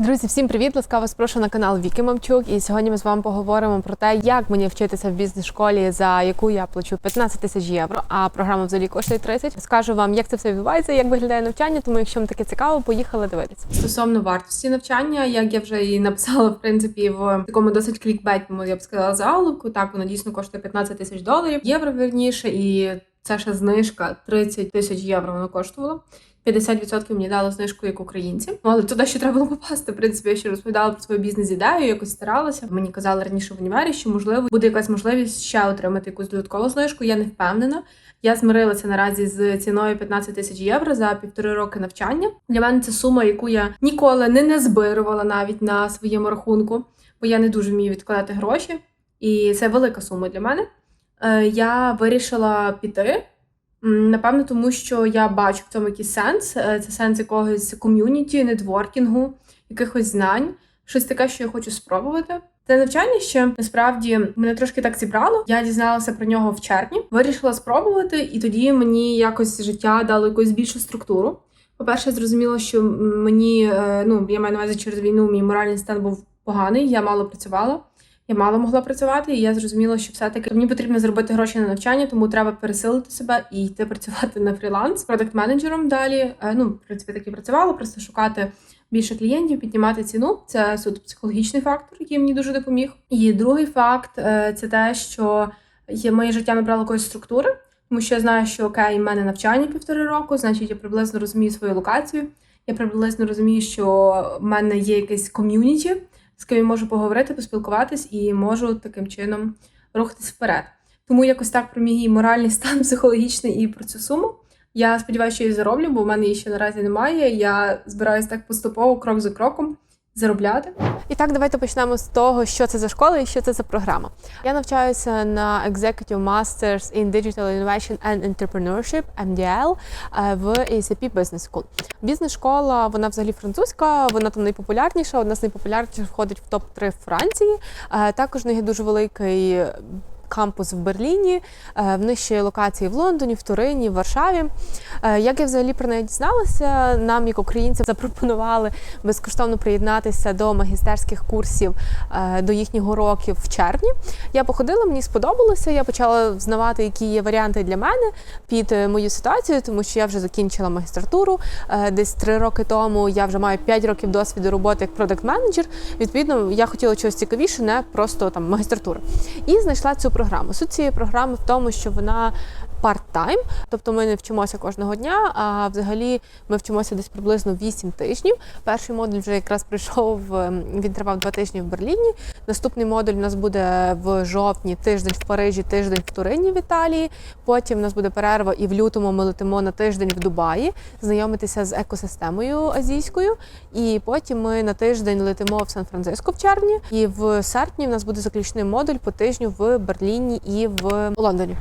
Друзі, всім привіт! Ласкаво вас прошу на канал Віки Мамчук. І сьогодні ми з вами поговоримо про те, як мені вчитися в бізнес-школі, за яку я плачу 15 тисяч євро, а програма взагалі коштує 30. Скажу вам, як це все відбувається, як виглядає навчання. Тому, якщо вам таке цікаво, поїхали дивитися. Стосовно вартості навчання, як я вже і написала, в принципі, в такому досить клікбейтному, я б сказала, заголовку. Так, воно дійсно коштує 15 тисяч доларів, євро верніше, і це ще знижка 30 тисяч євро. Воно коштувало. 50% мені дало знижку як українці. Ну, але туди ще треба було попасти. В принципі, я ще розповідала про свою бізнес-ідею, якось старалася. Мені казали раніше в універі, що можливо буде якась можливість ще отримати якусь додаткову знижку. Я не впевнена. Я змирилася наразі з ціною 15 тисяч євро за півтори роки навчання. Для мене це сума, яку я ніколи не назбирувала навіть на своєму рахунку, бо я не дуже вмію відкладати гроші, і це велика сума для мене. Е, Я вирішила піти. Напевно, тому що я бачу в цьому якийсь сенс. Е, Це сенс якогось ком'юніті, нетворкінгу, якихось знань, щось таке, що я хочу спробувати. Це навчання ще насправді мене трошки так зібрало. Я дізналася про нього в червні, вирішила спробувати, і тоді мені якось життя дало якусь більшу структуру. По-перше, зрозуміло, що мені е, ну я маю на увазі через війну, мій моральний стан був поганий, я мало працювала. Я мало могла працювати, і я зрозуміла, що все-таки мені потрібно зробити гроші на навчання, тому треба пересилити себе і йти працювати на фріланс продакт менеджером далі. Е, Ну, в принципі, так і працювала, просто шукати більше клієнтів, піднімати ціну. Це суто психологічний фактор, який мені дуже допоміг. І другий факт е, це те, що є- моє життя набрало якоїсь структури, тому що я знаю, що окей, в мене навчання півтори року, значить я приблизно розумію свою локацію. Я приблизно розумію, що в мене є якесь ком'юніті, з ким я можу поговорити, поспілкуватись і можу таким чином рухатись вперед. Тому якось так про мій моральний стан психологічний і про цю суму. Я сподіваюся, що її зароблю, бо в мене її ще наразі немає. Я збираюся так поступово, крок за кроком, заробляти. І так, давайте почнемо з того, що це за школа і що це за програма. Я навчаюся на Executive Masters in Digital Innovation and Entrepreneurship MDL е, в ACP Business School. Бізнес-школа, вона взагалі французька, вона там найпопулярніша, одна з найпопулярніших входить в топ-3 Франції. Е, Також в є дуже великий кампус в Берліні, е, в них локації в Лондоні, в Турині, в Варшаві. Е, Як я взагалі про неї дізналася, нам, як українцям, запропонували безкоштовно приєднатися до магістерських курсів е, до їхніх уроків в червні. Я походила, мені сподобалося. Я почала взнавати, які є варіанти для мене під мою ситуацію, тому що я вже закінчила магістратуру. Десь три роки тому я вже маю 5 років досвіду роботи як продакт менеджер Відповідно, я хотіла чогось цікавіше, не просто там магістратура. І знайшла цю програму. Суть цієї програми в тому, що вона парт-тайм, тобто ми не вчимося кожного дня, а взагалі ми вчимося десь приблизно 8 тижнів. Перший модуль вже якраз прийшов, ем, він тривав 2 тижні в Берліні. Наступний модуль у нас буде в жовтні, тиждень в Парижі, тиждень в Турині в Італії. Потім у нас буде перерва, і в лютому ми летимо на тиждень в Дубаї, знайомитися з екосистемою азійською. І потім ми на тиждень летимо в Сан-Франциско в червні. І в серпні в нас буде заключний модуль по тижню в Берліні і в Лондоні.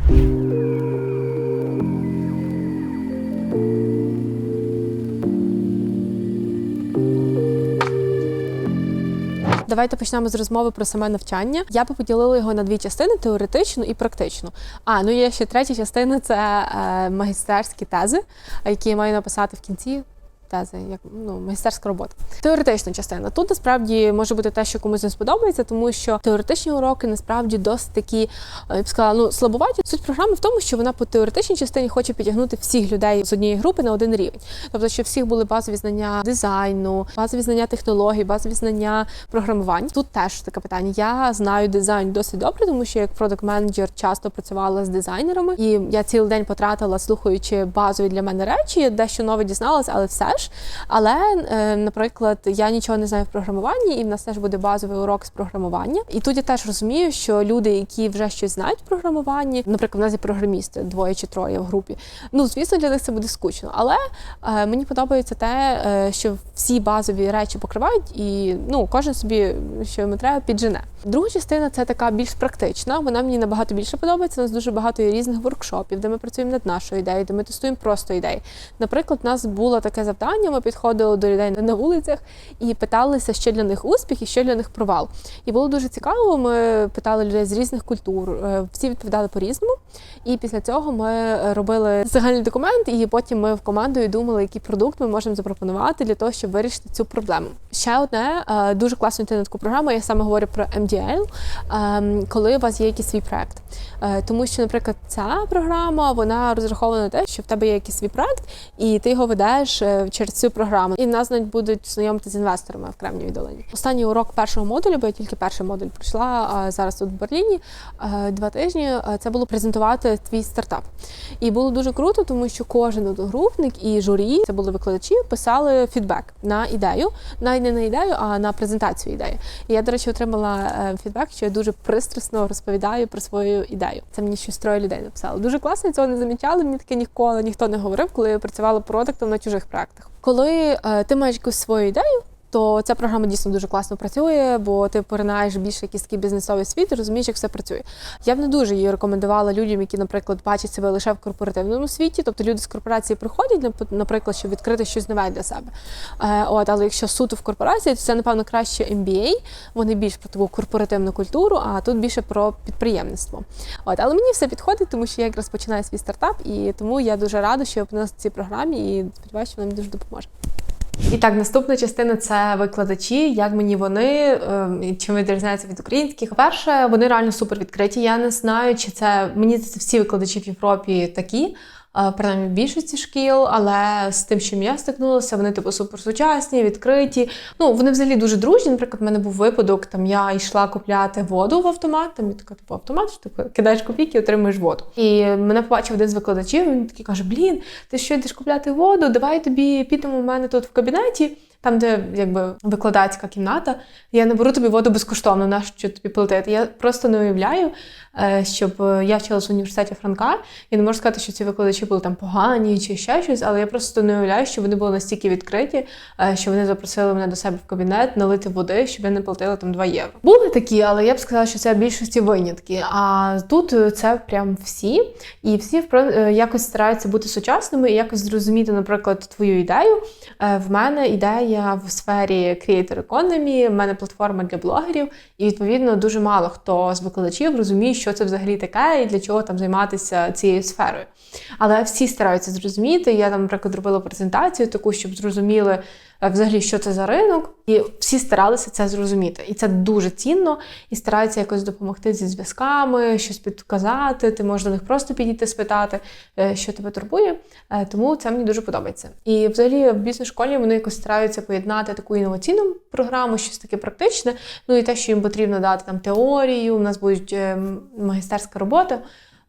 Давайте почнемо з розмови про саме навчання. Я би поділила його на дві частини: теоретичну і практичну. А ну є ще третя частина це е, магістерські тези, які я маю написати в кінці. Тези, як ну магістерська робота. Теоретична частина. Тут насправді може бути те, що комусь не сподобається, тому що теоретичні уроки насправді досить такі, е, я б сказала, ну слабуваті. Суть програми в тому, що вона по теоретичній частині хоче підтягнути всіх людей з однієї групи на один рівень. Тобто, щоб всіх були базові знання дизайну, базові знання технологій, базові знання програмування. Тут теж таке питання. Я знаю дизайн досить добре, тому що як продакт менеджер часто працювала з дизайнерами, і я цілий день потратила, слухаючи базові для мене речі, дещо нове дізналась, але все ж. Але, е, наприклад, я нічого не знаю в програмуванні, і в нас теж буде базовий урок з програмування. І тут я теж розумію, що люди, які вже щось знають в програмуванні, наприклад, в нас є програмісти двоє чи троє в групі. Ну, звісно, для них це буде скучно. Але е, мені подобається те, е, що всі базові речі покривають, і ну кожен собі, що йому треба, піджене. Друга частина це така більш практична. Вона мені набагато більше подобається. У нас дуже багато різних воркшопів, де ми працюємо над нашою ідеєю, де ми тестуємо просто ідеї. Наприклад, у нас було таке завдання. Ми підходили до людей на вулицях і питалися, що для них успіх і що для них провал. І було дуже цікаво. Ми питали людей з різних культур. е, Всі відповідали по-різному. І після цього ми робили загальний документ, і потім ми в командою думали, який продукт ми можемо запропонувати для того, щоб вирішити цю проблему. Ще одне е, дуже класно йти на таку програму. Я саме говорю про MDL, ем, коли у вас є якийсь свій проект. Е, Тому що, наприклад, ця програма вона розрахована на те, що в тебе є якийсь свій проект, і ти його ведеш через цю програму. І нас навіть будуть знайомити з інвесторами в Кремній віддалені. Останній урок першого модулю, бо я тільки перший модуль пройшла зараз тут в Берліні. е, Два тижні е, це було презентувати твій стартап. І було дуже круто, тому що кожен одногрупник і журі, це були викладачі, писали фідбек на ідею, навіть не на ідею, а на презентацію ідеї. І я, до речі, отримала е, фідбек, що я дуже пристрасно розповідаю про свою ідею. Це мені щось троє людей написали. Дуже класно, цього не замічали. Мені таке ніколи ніхто не говорив, коли я працювала продуктом на чужих проектах. Коли е, ти маєш якусь свою ідею. То ця програма дійсно дуже класно працює, бо ти поринаєш більше якийсь такий бізнесовий світ і розумієш, як все працює. Я б не дуже її рекомендувала людям, які, наприклад, бачать себе лише в корпоративному світі. Тобто люди з корпорації приходять, наприклад, щоб відкрити щось нове для себе. Е, от, але якщо суто в корпорації, то це напевно краще MBA. Вони більш про таку корпоративну культуру, а тут більше про підприємництво. От, але мені все підходить, тому що я якраз починаю свій стартап, і тому я дуже рада, що я опинилася в цій програмі і сподіваюся, що вона мені дуже допоможе. І так, наступна частина це викладачі. Як мені вони е, чим відрізняються від українських? Перше, вони реально супер відкриті. Я не знаю, чи це мені це всі викладачі в Європі такі. Е, Принаймні в більшості шкіл, але з тим, чим я стикнулася, вони типу суперсучасні, відкриті. Ну вони взагалі дуже дружні. Наприклад, в мене був випадок, там я йшла купляти воду в автомат. Там і така типу автомат, що ти кидаєш копійки, отримуєш воду. І мене побачив один з викладачів. Він такий каже: Блін, ти що йдеш купляти воду? Давай тобі підемо в мене тут в кабінеті. Там, де якби викладацька кімната, я не беру тобі воду безкоштовно, на що тобі платити. Я просто не уявляю, е, щоб е, я вчилася в університеті Франка. Я не можу сказати, що ці викладачі були там погані чи ще щось, але я просто не уявляю, що вони були настільки відкриті, е, що вони запросили мене до себе в кабінет налити води, щоб я не платила там 2 євро. Були такі, але я б сказала, що це в більшості винятки. А тут це прям всі, і всі якось стараються бути сучасними і якось зрозуміти, наприклад, твою ідею. В мене ідея в сфері Creator Economy, в мене платформа для блогерів, і відповідно дуже мало хто з викладачів розуміє, що це взагалі таке і для чого там займатися цією сферою. Але всі стараються зрозуміти. Я там, наприклад, робила презентацію таку, щоб зрозуміли взагалі, що це за ринок, і всі старалися це зрозуміти. І це дуже цінно, і стараються якось допомогти зі зв'язками, щось підказати. Ти можеш до них просто підійти, спитати, е, що тебе турбує. Е, Тому це мені дуже подобається. І взагалі в бізнес-школі вони якось стараються поєднати таку інноваційну програму, щось таке практичне. Ну і те, що їм потрібно дати там теорію. У нас будуть е, магістерська робота.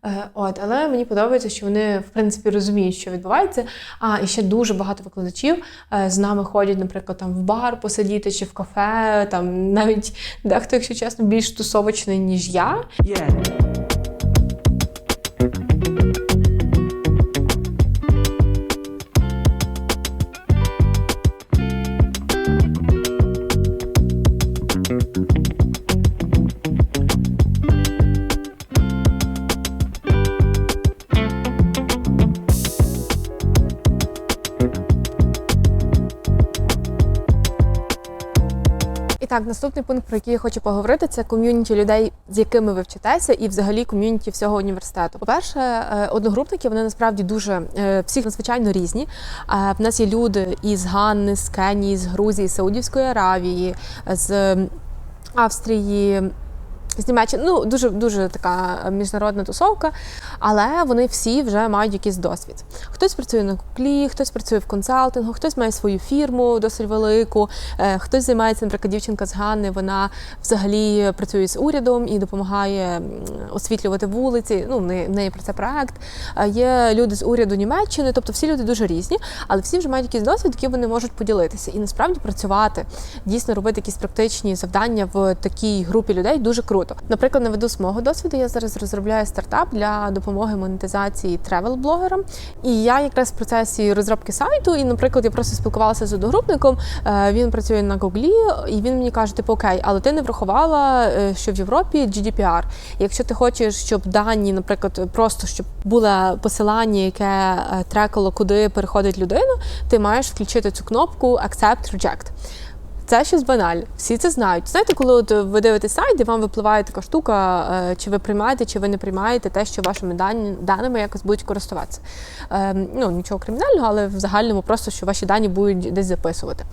Е, От, але мені подобається, що вони в принципі розуміють, що відбувається. А і ще дуже багато викладачів е, з нами ходять, наприклад, там в бар посидіти чи в кафе. Там навіть дехто, якщо чесно, більш тусовочний, ніж я. Yeah. Так, наступний пункт, про який я хочу поговорити, це ком'юніті людей, з якими ви вчитеся, і взагалі ком'юніті всього університету. По-перше, е, одногрупники вони насправді дуже е, всіх надзвичайно різні. В нас є люди із Ганни, з Кенії, з Грузії, з Саудівської Аравії, з Австрії. З Німеччини, ну дуже дуже така міжнародна тусовка, але вони всі вже мають якийсь досвід. Хтось працює на куклі, хтось працює в консалтингу, хтось має свою фірму досить велику, е, хтось займається, наприклад, дівчинка з Ганни. Вона взагалі працює з урядом і допомагає освітлювати вулиці. Ну, в неї, про це проект. Е, Є люди з уряду Німеччини, тобто всі люди дуже різні, але всі вже мають якийсь досвід, який вони можуть поділитися. І насправді працювати, дійсно робити якісь практичні завдання в такій групі людей дуже круто. Круто. Наприклад, наведу з мого досвіду. Я зараз розробляю стартап для допомоги монетизації тревел-блогерам. І я якраз в процесі розробки сайту, і, наприклад, я просто спілкувалася з одногрупником. е, Він працює на Гуглі, і він мені каже: типу, окей, але ти не врахувала, е, що в Європі GDPR. Якщо ти хочеш, щоб дані, наприклад, просто щоб було посилання, яке е, трекало, куди переходить людина, ти маєш включити цю кнопку Accept Reject. Це щось банальне. Всі це знають. Знаєте, коли от ви дивитесь сайт, і вам випливає така штука, е, чи ви приймаєте, чи ви не приймаєте те, що вашими даними якось будуть користуватися. Е, ну, нічого кримінального, але в загальному просто, що ваші дані будуть десь записувати.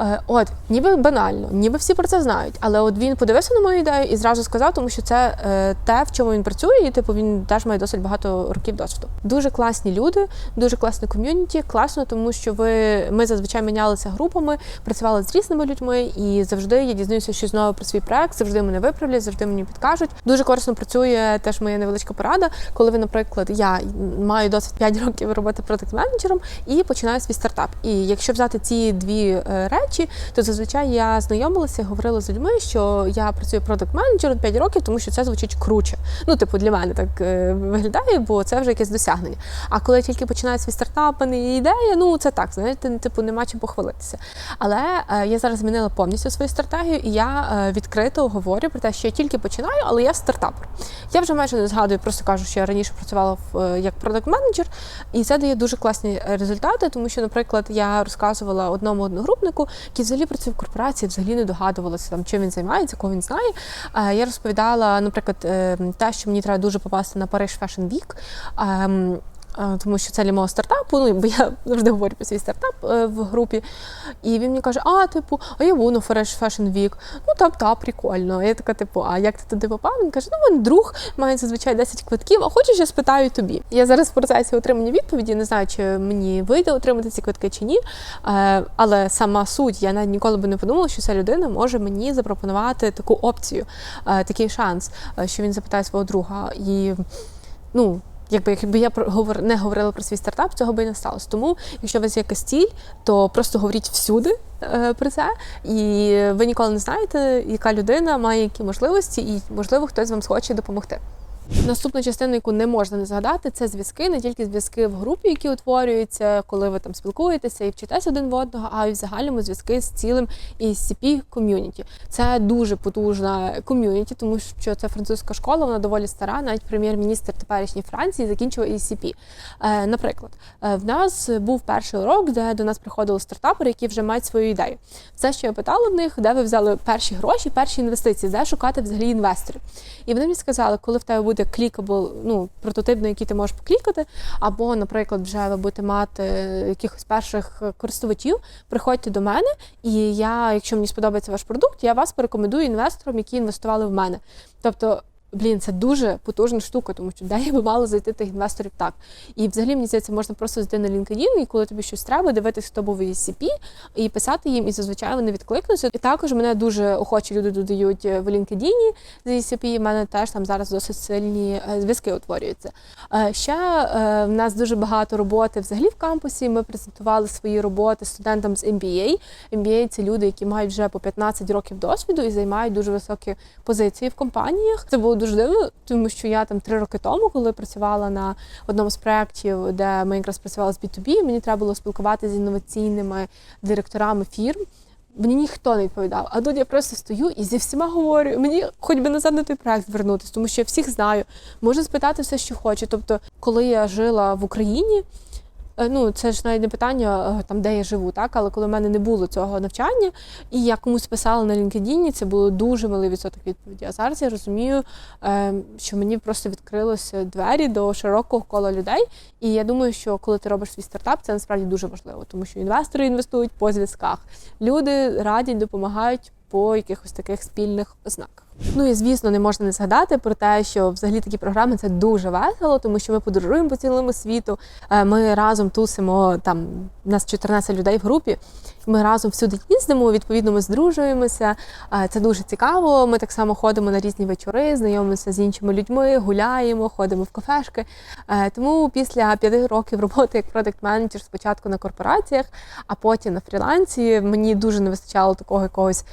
Е, От, ніби банально, ніби всі про це знають. Але от він подивився на мою ідею і зразу сказав, тому що це е, те, в чому він працює, і типу він теж має досить багато років досвіду. Дуже класні люди, дуже класне ком'юніті. Класно, тому що ви ми зазвичай мінялися групами, працювали з різними людьми, і завжди я дізнаюся щось нове про свій проект. Завжди мене виправлять, завжди мені підкажуть. Дуже корисно працює теж моя невеличка порада, коли ви, наприклад, я маю досить 5 років роботи продакт менеджером і починаю свій стартап. І якщо взяти ці дві е, речі, то зазвичай я знайомилася, говорила з людьми, що я працюю продакт менеджером 5 років, тому що це звучить круче. Ну, типу, для мене так е, виглядає, бо це вже якесь досягнення. А коли я тільки починаю свій стартап, не ідея, ну це так, знаєте, типу, нема чим похвалитися. Але е, я зараз змінила повністю свою стратегію, і я е, відкрито говорю про те, що я тільки починаю, але я стартапер. Я вже майже не згадую, просто кажу, що я раніше працювала в як продакт менеджер, і це дає дуже класні результати, тому що, наприклад, я розказувала одному одногрупнику, який взагалі працює в корпорації, взагалі не догадувалася там, чим він займається, кого він знає. Е, Я розповідала, наприклад, е, те, що мені треба дуже попасти на Париж Fashion Week. Тому що це для мого стартапу, ну бо я завжди говорю про свій стартап е, в групі. І він мені каже: А, типу, а я на Fresh Fashion Week. Ну там та прикольно. А я така, типу, а як ти туди попав? Він каже, ну він друг має зазвичай 10 квитків, а хочеш, я спитаю тобі. Я зараз в процесі отримання відповіді, не знаю, чи мені вийде отримати ці квитки чи ні. Е, Але сама суть, я навіть ніколи би не подумала, що ця людина може мені запропонувати таку опцію, е, такий шанс, що він запитає свого друга. І ну. Якби якби я не говорила про свій стартап, цього би і не сталося. Тому, якщо у вас якась ціль, то просто говоріть всюди е, про це, і ви ніколи не знаєте, яка людина має які можливості, і можливо хтось вам схоче допомогти. Наступна частина, яку не можна не згадати, це зв'язки, не тільки зв'язки в групі, які утворюються, коли ви там спілкуєтеся і вчитесь один в одного, а й в загальному зв'язки з цілим ECP ком'юніті. Це дуже потужна ком'юніті, тому що це французька школа, вона доволі стара. Навіть прем'єр-міністр теперішньої Франції закінчив ECP. Е, наприклад, е, в нас був перший урок, де до нас приходили стартапери, які вже мають свою ідею. Все, що я питала в них, де ви взяли перші гроші, перші інвестиції, де шукати взагалі інвесторів. І вони мені сказали, коли в тебе буде клікабл, ну прототип, на який ти можеш поклікати, або, наприклад, вже ви будете мати якихось перших користувачів, приходьте до мене, і я, якщо мені сподобається ваш продукт, я вас порекомендую інвесторам, які інвестували в мене. Тобто. Блін, це дуже потужна штука, тому що де би мала зайти тих інвесторів так. І взагалі мені здається, можна просто зайти на LinkedIn, і коли тобі щось треба, дивитися, хто був в ECP, і писати їм, і зазвичай вони відкликнуться. І також мене дуже охочі люди додають в LinkedIn з ECP, в мене теж там зараз досить сильні е, зв'язки утворюються. Е, Ще е, в нас дуже багато роботи взагалі в кампусі. Ми презентували свої роботи студентам з MBA. MBA – це люди, які мають вже по 15 років досвіду і займають дуже високі позиції в компаніях. Це було дуже дивно, тому що я там три роки тому, коли працювала на одному з проєктів, де ми якраз працювали з B2B, мені треба було спілкуватися з інноваційними директорами фірм. Мені ніхто не відповідав. А тут я просто стою і зі всіма говорю. Мені хоч би назад на той проект звернутися, тому що я всіх знаю, можу спитати все, що хочу. Тобто, коли я жила в Україні. Е, Ну, це ж навіть не питання е, там, де я живу, так але коли в мене не було цього навчання, і я комусь писала на LinkedIn, це було дуже малий відсоток відповіді. А зараз я розумію, е, що мені просто відкрилися двері до широкого кола людей. І я думаю, що коли ти робиш свій стартап, це насправді дуже важливо, тому що інвестори інвестують по зв'язках. Люди радять, допомагають по якихось таких спільних ознаках. Ну і звісно, не можна не згадати про те, що взагалі такі програми це дуже весело, тому що ми подорожуємо по цілому світу. е, Ми разом тусимо там у нас 14 людей в групі. Ми разом всюди їздимо. Відповідно, ми здружуємося. Е, Це дуже цікаво. Ми так само ходимо на різні вечори, знайомимося з іншими людьми, гуляємо, ходимо в кафешки. Е, Тому після п'яти років роботи як продакт менеджер спочатку на корпораціях, а потім на фрілансі, мені дуже не вистачало такого якогось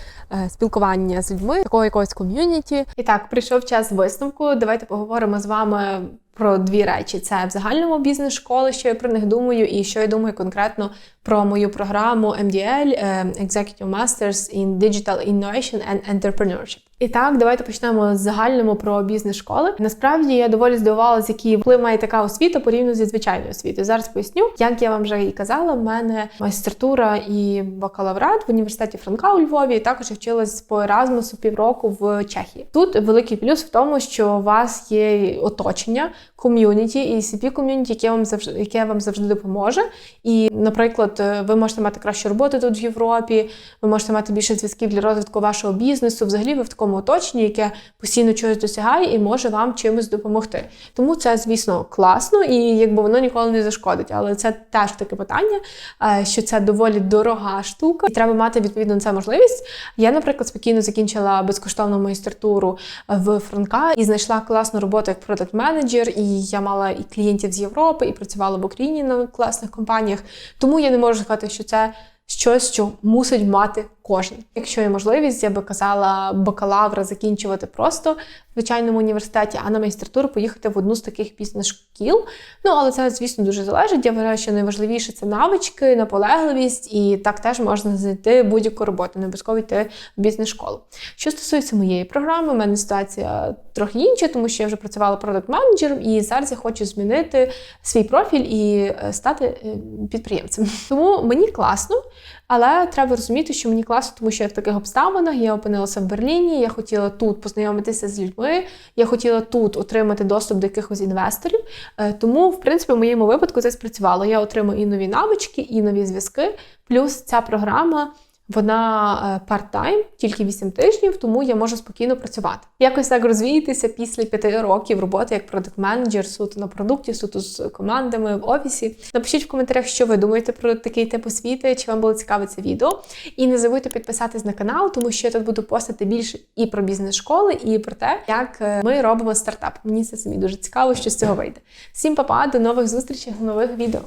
спілкування з людьми, такого якогось ком'юніті. І так, прийшов час висновку. Давайте поговоримо з вами. Про дві речі: це в загальному бізнес школи, що я про них думаю, і що я думаю конкретно про мою програму MDL е, Executive Masters in Digital Innovation and Entrepreneurship. І так, давайте почнемо з загальному про бізнес школи. Насправді я доволі здивувалася, який вплив має така освіта порівняно зі звичайною освітою. Зараз поясню, як я вам вже і казала, в мене майстратура і бакалаврат в університеті Франка у Львові. І також я вчилась по Еразмусу півроку в Чехії. Тут великий плюс в тому, що у вас є оточення, ком'юніті і cp ком'юніті, яке вам завжди яке вам завжди допоможе. І, наприклад, ви можете мати кращу роботу тут в Європі, ви можете мати більше зв'язків для розвитку вашого бізнесу. Взагалі, ви в такому оточенні, яке постійно чогось досягає і може вам чимось допомогти. Тому це, звісно, класно і якби воно ніколи не зашкодить. Але це теж таке питання, е, що це доволі дорога штука, і треба мати відповідно на це можливість. Я, наприклад, спокійно закінчила безкоштовну майстратуру в Франка і знайшла класну роботу як продакт менеджер і я мала і клієнтів з Європи, і працювала в Україні на класних компаніях. Тому я не можу сказати, що це щось, що мусить мати кожен. Якщо є можливість, я би казала бакалавра закінчувати просто в звичайному університеті, а на магістратуру поїхати в одну з таких бізнес-шкіл. Ну але це, звісно, дуже залежить. Я вважаю, що найважливіше це навички, наполегливість, і так теж можна знайти будь-яку роботу, не обов'язково йти в бізнес-школу. Що стосується моєї програми, в мене ситуація трохи інша, тому що я вже працювала продакт-менеджером, і зараз я хочу змінити свій профіль і е, стати е, підприємцем. Тому мені класно. Але треба розуміти, що мені класно, тому що я в таких обставинах я опинилася в Берліні. Я хотіла тут познайомитися з людьми. Я хотіла тут отримати доступ до якихось інвесторів. Е, Тому, в принципі, в моєму випадку це спрацювало. Я отримую і нові навички, і нові зв'язки. Плюс ця програма. Вона парт-тайм, тільки 8 тижнів, тому я можу спокійно працювати. Якось так розвіятися після 5 років роботи як продакт-менеджер, суто на продукті, суто з командами в офісі. Напишіть в коментарях, що ви думаєте про такий тип освіти, чи вам було цікаве це відео. І не забудьте підписатись на канал, тому що я тут буду постати більше і про бізнес-школи, і про те, як е, ми робимо стартап. Мені це самі дуже цікаво, що з цього вийде. Всім па-па, до нових зустрічей нових відео.